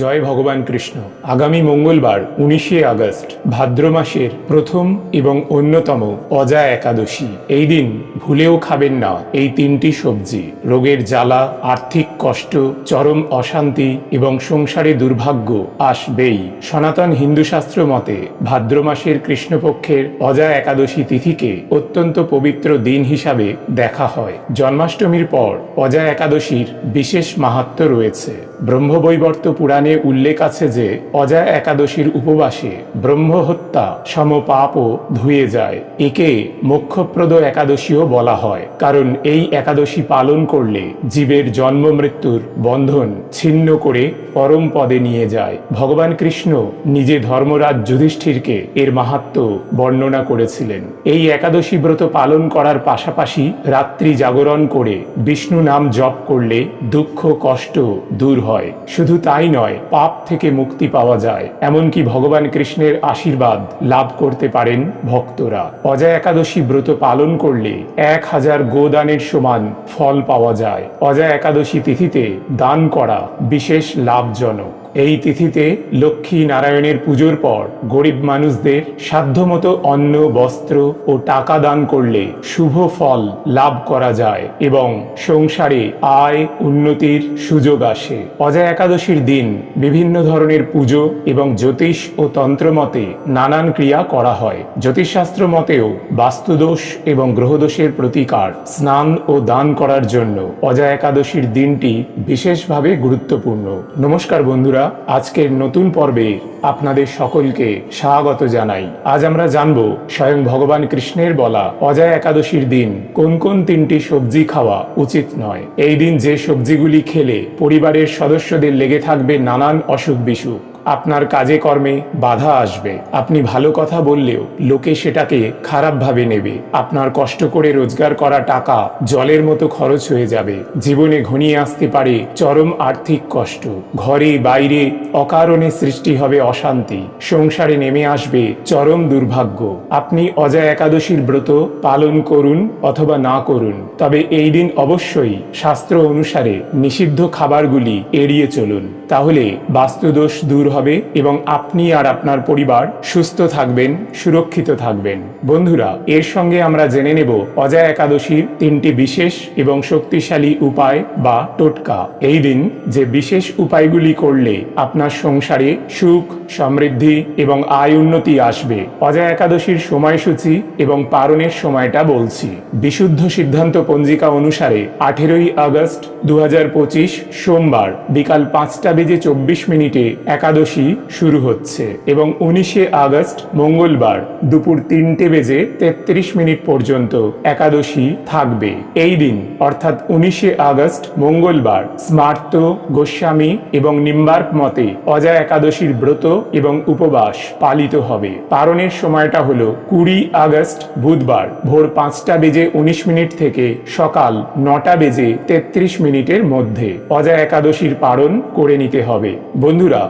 জয় ভগবান কৃষ্ণ। আগামী মঙ্গলবার উনিশে আগস্ট, ভাদ্র মাসের প্রথম এবং অন্যতম অজা একাদশী। এই দিন ভুলেও খাবেন না এই তিনটি সবজি। রোগের জ্বালা, আর্থিক কষ্ট, চরম অশান্তি এবং সংসারে দুর্ভাগ্য আসবেই। সনাতন হিন্দু শাস্ত্র মতে ভাদ্র মাসের কৃষ্ণপক্ষের অজা একাদশী তিথিকে অত্যন্ত পবিত্র দিন হিসাবে দেখা হয়। জন্মাষ্টমীর পর অজা একাদশীর বিশেষ মাহাত্ম্য রয়েছে। ব্রহ্মবৈবর্ত পুরাণে উল্লেখ আছে যে অজা একাদশীর উপবাসে ব্রহ্মহত্যা সম পাপও ধুয়ে যায়। একে মোক্ষপ্রদ একাদশীও বলা হয়। কারণ এই একাদশী পালন করলে জীবের জন্ম মৃত্যুর বন্ধন ছিন্ন করে পরম পদে নিয়ে যায়। ভগবান কৃষ্ণ নিজে ধর্মরাজ যুধিষ্ঠিরকে এর মাহাত্ম্য বর্ণনা করেছিলেন। এই একাদশী ব্রত পালন করার পাশাপাশি রাত্রি জাগরণ করে বিষ্ণু নাম জপ করলে দুঃখ, কষ্ট দূর হয়। শুধু তাই নয় পাপ থেকে মুক্তি পাওয়া যায়। এমনকি ভগবান কৃষ্ণের আশীর্বাদ লাভ করতে পারেন ভক্তরা। অজা একাদশী ব্রত পালন করলে এক হাজার গোদানের সমান ফল পাওয়া যায়। অজা একাদশী তিথিতে দান করা বিশেষ লাভজনক। এই তিথিতে লক্ষ্মী নারায়ণের পুজোর পর গরিব মানুষদের সাধ্যমতো অন্ন, বস্ত্র ও টাকা দান করলে শুভ ফল লাভ করা যায় এবং সংসারে আয়, উন্নতির সুযোগ আসে। অজা একাদশীর দিন বিভিন্ন ধরনের পুজো এবং জ্যোতিষ ও তন্ত্র মতে নানান ক্রিয়া করা হয়। জ্যোতিষশাস্ত্র মতেও বাস্তুদোষ এবং গ্রহদোষের প্রতিকার স্নান ও দান করার জন্য অজা একাদশীর দিনটি বিশেষভাবে গুরুত্বপূর্ণ। নমস্কার বন্ধুরা আজকের নতুন পর্বে আপনাদের সকলকে স্বাগত জানাই। আজ আমরা জানব স্বয়ং ভগবান কৃষ্ণের বলা অজয় একাদশীর দিন কোন কোন তিনটি সবজি খাওয়া উচিত নয়। এই দিন যে সবজিগুলি খেলে পরিবারের সদস্যদের লেগে থাকবে নানান অসুখ বিসুখ আপনার কাজে কর্মে বাধা আসবে। আপনি ভালো কথা বললেও লোকে সেটাকে খারাপভাবে নেবে। আপনার কষ্ট করে রোজগার করা টাকা জলের মতো খরচ হয়ে যাবে। জীবনে ঘনিয়ে আসতে পারে চরম আর্থিক কষ্ট। ঘরে, বাইরে অকারণে সৃষ্টি হবে অশান্তি। সংসারে নেমে আসবে চরম দুর্ভাগ্য। আপনি অজা একাদশীর ব্রত পালন করুন অথবা না করুন। তবে এই দিন অবশ্যই শাস্ত্র অনুসারে নিষিদ্ধ খাবারগুলি এড়িয়ে চলুন। তাহলে বাস্তুদোষ দূর হবে এবং আপনি আর আপনার পরিবার সুস্থ থাকবেন, সুরক্ষিত থাকবেন। বন্ধুরা, এর সঙ্গে আমরা জেনে নেব অজা একাদশীর তিনটি বিশেষ এবং শক্তিশালী উপায় বা টোটকা। এই দিন যে বিশেষ উপায়গুলি করলে আপনার সংসারে সুখ, সমৃদ্ধি এবং আয় উন্নতি আসবে অজা একাদশীর সময়সূচি এবং পারণের সময়টা বলছি। বিশুদ্ধ সিদ্ধান্ত পঞ্জিকা অনুসারে আঠেরোই আগস্ট দু হাজার পঁচিশ সোমবার বিকাল পাঁচটা বেজে চব্বিশ মিনিটে একাদশী শুরু হচ্ছে এবং উনিশে আগস্ট মঙ্গলবার দুপুর তিনটে বেজে তেত্রিশ মিনিট পর্যন্ত একাদশী থাকবে। এই দিন, অর্থাৎ উনিশে আগস্ট মঙ্গলবার, স্মার্ত, গোস্বামী এবং নিম্বার্ক মতে অজা একাদশীর ব্রত এবং উপবাস পালিত হবে। পারণের সময়টা হলো কুড়ি আগস্ট বুধবার, ভোর পাঁচটা বেজে উনিশ মিনিট থেকে সকাল নটা বেজে তেত্রিশ মিনিটের মধ্যে অজা একাদশীর পালন করে নিতে হবে। বন্ধুরা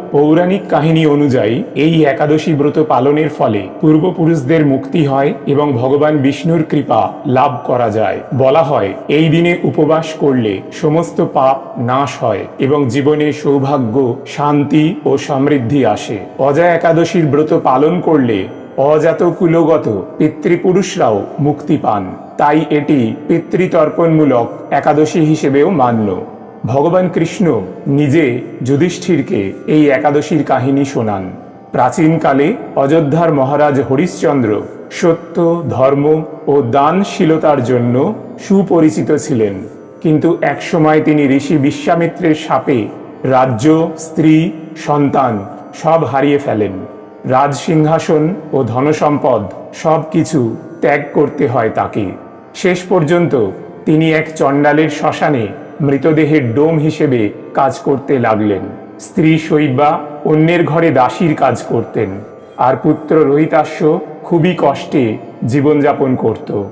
পৌরাণিক কাহিনী অনুযায়ী, এই একাদশী ব্রত পালনের ফলে পূর্বপুরুষদের মুক্তি হয় এবং ভগবান বিষ্ণুর কৃপা লাভ করা যায়। বলা হয়, এই দিনে উপবাস করলে সমস্ত পাপ নাশ হয় এবং জীবনে সৌভাগ্য, শান্তি ও সমৃদ্ধি আসে। অজা একাদশীর ব্রত পালন করলে অজাত কুলগত পিতৃপুরুষরাও মুক্তি পান। তাই এটি পিতৃতর্পণমূলক একাদশী হিসেবেও মান্য। ভগবান কৃষ্ণ নিজে যুধিষ্ঠিরকে এই একাদশীর কাহিনী শোনান। প্রাচীনকালে অযোধ্যার মহারাজ হরিশ্চন্দ্র সত্য, ধর্ম ও দানশীলতার জন্য সুপরিচিত ছিলেন। কিন্তু একসময় তিনি ঋষি বিশ্বামিত্রের সাপে রাজ্য, স্ত্রী, সন্তান সব হারিয়ে ফেলেন। রাজ সিংহাসন ও ধনসম্পদ সব কিছু ত্যাগ করতে হয় তাকে। শেষ পর্যন্ত তিনি এক চণ্ডালের শ্মশানে মৃতদেহের ডোম হিসেবে কাজ করতে লাগলেন। স্ত্রী শৈবা অন্যের ঘরে দাসীর কাজ করতেন। আর পুত্র রোহিতাস্য খুবই কষ্টে জীবনযাপন করত।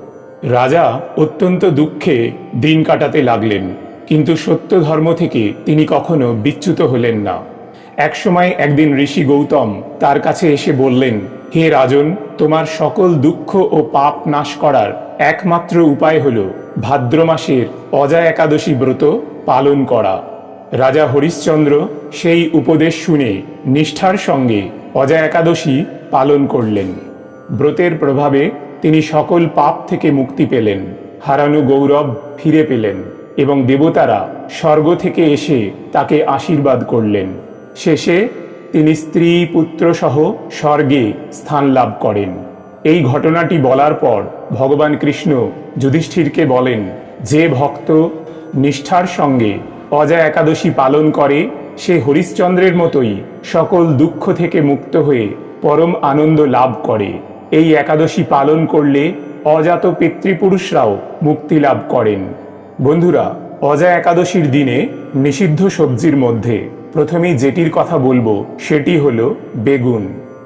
রাজা অত্যন্ত দুঃখে দিন কাটাতে লাগলেন, কিন্তু সত্য ধর্ম থেকে তিনি কখনো বিচ্যুত হলেন না। একসময় একদিন ঋষি গৌতম তার কাছে এসে বললেন, হে রাজন, তোমার সকল দুঃখ ও পাপ নাশ করার একমাত্র উপায় হল ভাদ্র মাসের অজা একাদশী ব্রত পালন করা। রাজা হরিশ্চন্দ্র সেই উপদেশ শুনে নিষ্ঠার সঙ্গে অজা একাদশী পালন করলেন। ব্রতের প্রভাবে তিনি সকল পাপ থেকে মুক্তি পেলেন, হারানো গৌরব ফিরে পেলেন এবং দেবতারা স্বর্গ থেকে এসে তাকে আশীর্বাদ করলেন। শেষে তিনি স্ত্রী পুত্র সহ স্বর্গে স্থান লাভ করেন। এই ঘটনাটি বলার পর ভগবান কৃষ্ণ যুধিষ্ঠিরকে বলেন, যে ভক্ত নিষ্ঠার সঙ্গে অজা একাদশী পালন করে, সে হরিশ্চন্দ্রের মতোই সকল দুঃখ থেকে মুক্ত হয়ে পরম আনন্দ লাভ করে। এই একাদশী পালন করলে অজাত পিতৃপুরুষরাও মুক্তি লাভ করেন। বন্ধুরা, অজা একাদশীর দিনে নিষিদ্ধ সবজির মধ্যে প্রথমেই যেটির কথা বলব, সেটি হলো বেগুন।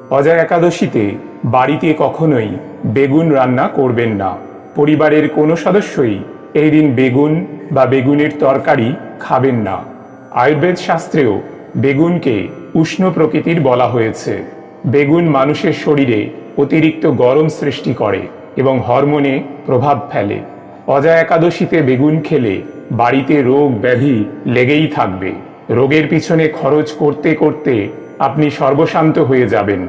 অজা একাদশীতে বাড়িতে কখনোই বেগুন রান্না করবেন না। পরিবারের কোনো সদস্যই এই দিন বেগুন বা বেগুনের তরকারি খাবেন না। আয়ুর্বেদ শাস্ত্রেও বেগুনকে উষ্ণ প্রকৃতির বলা হয়েছে। বেগুন মানুষের শরীরে অতিরিক্ত গরম সৃষ্টি করে এবং হরমোনে প্রভাব ফেলে। অজা একাদশীতে বেগুন খেলে বাড়িতে রোগ ব্যাধি লেগেই থাকবে। রোগের পিছনে খরচ করতে করতে আপনি সর্বশান্ত হয়ে যাবেন।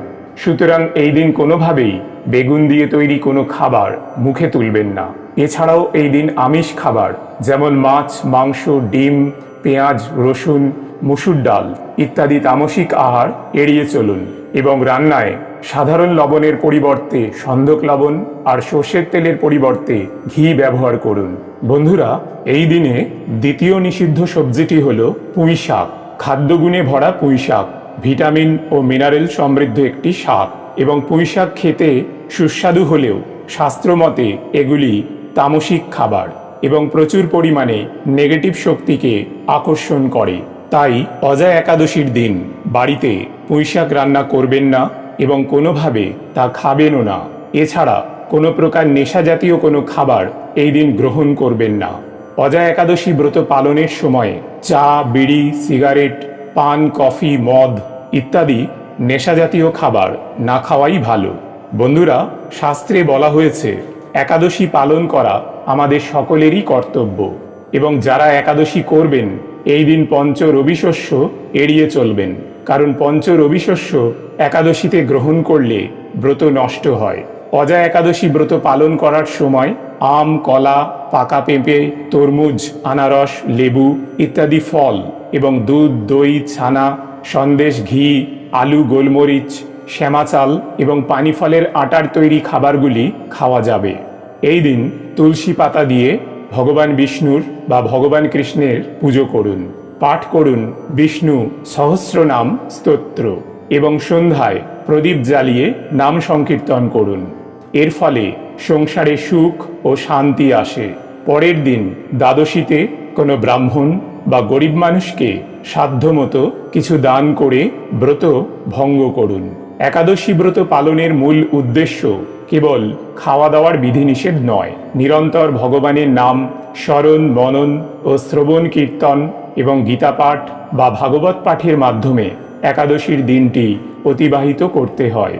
সুতরাং এই দিন কোনোভাবেই বেগুন দিয়ে তৈরি কোনো খাবার মুখে তুলবেন না। এছাড়াও এই দিন আমিষ খাবার, যেমন মাছ, মাংস, ডিম, পেঁয়াজ, রসুন, মুসুর ডাল ইত্যাদি তামসিক আহার এড়িয়ে চলুন এবং রান্নায় সাধারণ লবণের পরিবর্তে সন্ধক লবণ আর সর্ষের তেলের পরিবর্তে ঘি ব্যবহার করুন। বন্ধুরা, এই দিনে দ্বিতীয় নিষিদ্ধ সবজিটি হল পুঁই শাক খাদ্যগুণে ভরা পুঁই শাক ভিটামিন ও মিনারেল সমৃদ্ধ একটি শাক এবং পুঁইশাক খেতে সুস্বাদু হলেও শাস্ত্রমতে এগুলি তামসিক খাবার এবং প্রচুর পরিমাণে নেগেটিভ শক্তিকে আকর্ষণ করে। তাই অজয় একাদশীর দিন বাড়িতে পুঁইশাক রান্না করবেন না এবং কোনোভাবে তা খাবেনও না। এছাড়া কোনো প্রকার নেশা জাতীয় কোনো খাবার এই দিন গ্রহণ করবেন না। অজয় একাদশী ব্রত পালনের সময় চা, বিড়ি, সিগারেট পান, কফি, মদ ইত্যাদি নেশাজাতীয় খাবার না খাওয়াই ভালো। বন্ধুরা, শাস্ত্রে বলা হয়েছে, একাদশী পালন করা আমাদের সকলেরই কর্তব্য এবং যারা একাদশী করবেন, এই দিন পঞ্চ রবিশস্য এড়িয়ে চলবেন। কারণ পঞ্চ রবিশস্য একাদশীতে গ্রহণ করলে ব্রত নষ্ট হয়। অজা একাদশী ব্রত পালন করার সময় আম, কলা, পাকা পেঁপে, তরমুজ, আনারস, লেবু ইত্যাদি ফল এবং দুধ, দই, ছানা, সন্দেশ, ঘি, আলু, গোলমরিচ, শ্যামা চাল এবং পানি ফলের আটার তৈরি খাবারগুলি খাওয়া যাবে। এই দিন তুলসী পাতা দিয়ে ভগবান বিষ্ণুর বা ভগবান কৃষ্ণের পুজো করুন। পাঠ করুন বিষ্ণু সহস্রনাম স্তোত্র এবং সন্ধ্যায় প্রদীপ জ্বালিয়ে নাম সংকীর্তন করুন। এর ফলে সংসারে সুখ ও শান্তি আসে। পরের দিন দ্বাদশীতে কোনো ব্রাহ্মণ বা গরিব মানুষকে সাধ্যমতো কিছু দান করে ব্রত ভঙ্গ করুন। একাদশী ব্রত পালনের মূল উদ্দেশ্য কেবল খাওয়া দাওয়ার বিধিনিষেধ নয়, নিরন্তর ভগবানের নাম স্মরণ, মনন ও শ্রবণ, কীর্তন এবং গীতা পাঠ বা ভাগবত পাঠের মাধ্যমে একাদশীর দিনটি অতিবাহিত করতে হয়।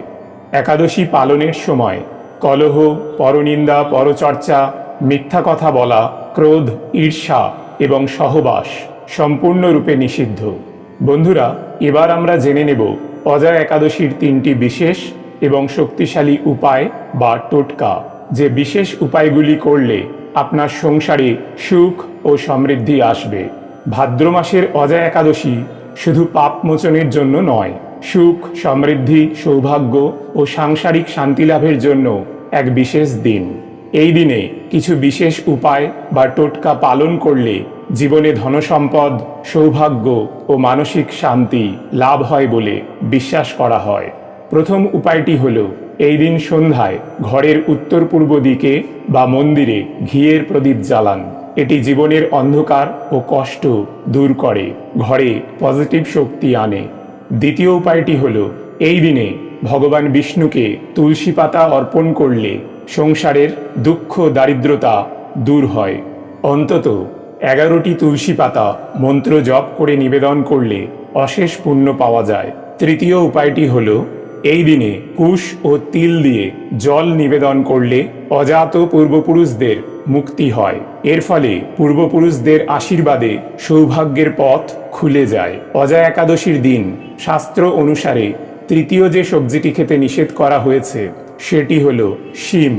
একাদশী পালনের সময় কলহ, পরনিন্দা, পরচর্চা, মিথ্যা কথা বলা, ক্রোধ, ঈর্ষা এবং সহবাস সম্পূর্ণরূপে নিষিদ্ধ। বন্ধুরা, এবার আমরা জেনে নেব অজয় একাদশীর তিনটি বিশেষ এবং শক্তিশালী উপায় বা টোটকা, যে বিশেষ উপায়গুলি করলে আপনার সংসারে সুখ ও সমৃদ্ধি আসবে। ভাদ্র মাসের অজয় একাদশী শুধু পাপ মোচনের জন্য নয় সুখ, সমৃদ্ধি, সৌভাগ্য ও সাংসারিক শান্তি লাভের জন্য এক বিশেষ দিন। এই দিনে কিছু বিশেষ উপায় বা টোটকা পালন করলে জীবনে ধনসম্পদ, সৌভাগ্য ও মানসিক শান্তি লাভ হয় বলে বিশ্বাস করা হয়। প্রথম উপায়টি হল, এই দিন সন্ধ্যায় ঘরের উত্তর পূর্ব দিকে বা মন্দিরে ঘিয়ের প্রদীপ জ্বালান। এটি জীবনের অন্ধকার ও কষ্ট দূর করে, ঘরে পজিটিভ শক্তি আনে। দ্বিতীয় উপায়টি হল, এই দিনে ভগবান বিষ্ণুকে তুলসী পাতা অর্পণ করলে সংসারের দুঃখ দারিদ্রতা দূর হয়। অন্তত এগারোটি তুলসী পাতা মন্ত্র জপ করে নিবেদন করলে অশেষ পুণ্য পাওয়া যায়। তৃতীয় উপায়টি হল, এই দিনে কুশ ও তিল দিয়ে জল নিবেদন করলে অজাত পূর্বপুরুষদের মুক্তি হয়। এর ফলে পূর্বপুরুষদের আশীর্বাদে সৌভাগ্যের পথ খুলে যায়। অজা একাদশীর দিন শাস্ত্র অনুসারে তৃতীয় যে সবজিটি খেতে নিষেধ করা হয়েছে, সেটি হলো শিম।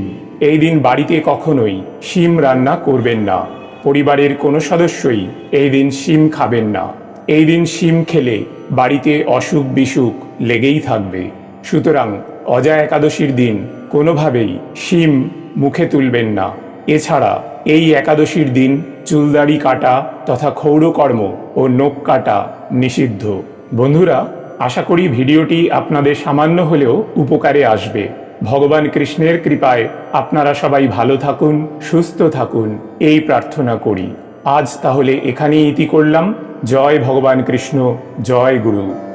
এই দিন বাড়িতে কখনোই শিম রান্না করবেন না। পরিবারের কোনো সদস্যই এই দিন শিম খাবেন না। এই দিন শিম খেলে বাড়িতে অসুখ বিসুখ লেগেই থাকবে। সুতরাং অজা একাদশীর দিন কোনোভাবেই শিম মুখে তুলবেন না। এছাড়া এই একাদশীর দিন চুলদাড়ি কাটা তথা ক্ষৌরকর্ম ও নখ কাটা নিষিদ্ধ। বন্ধুরা, আশা করি ভিডিওটি আপনাদের সামান্য হলেও উপকারে আসবে। ভগবান কৃষ্ণের কৃপায় আপনারা সবাই ভালো থাকুন, সুস্থ থাকুন, এই প্রার্থনা করি। আজ তাহলে এখানেই ইতি করলাম। জয় ভগবান কৃষ্ণ, জয় গুরু।